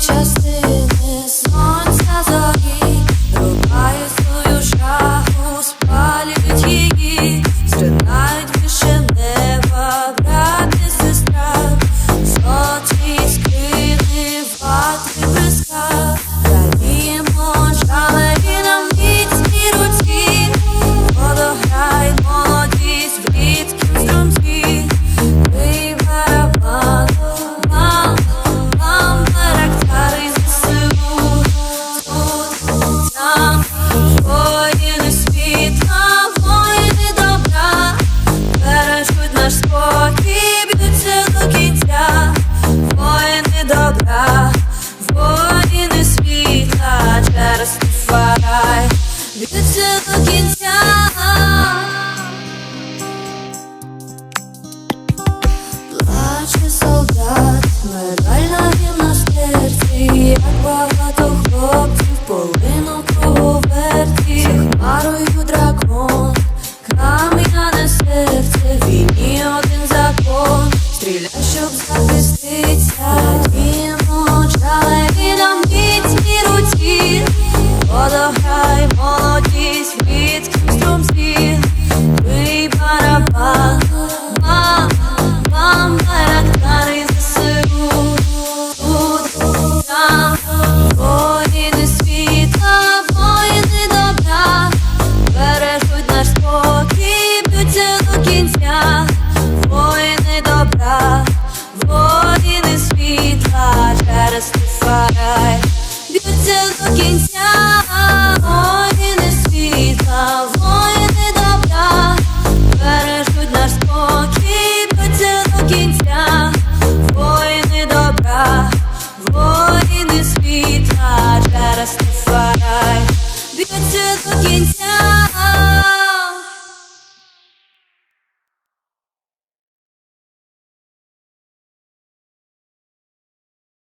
just this. Beautiful кінця. Плаче солдат, медаль на нім на серці, як багато хлопців, полинув круговерті, хмарою дракон, кам'яне серце, війні один закон, стріляй, щоб захистити. satisfy. Good looking time.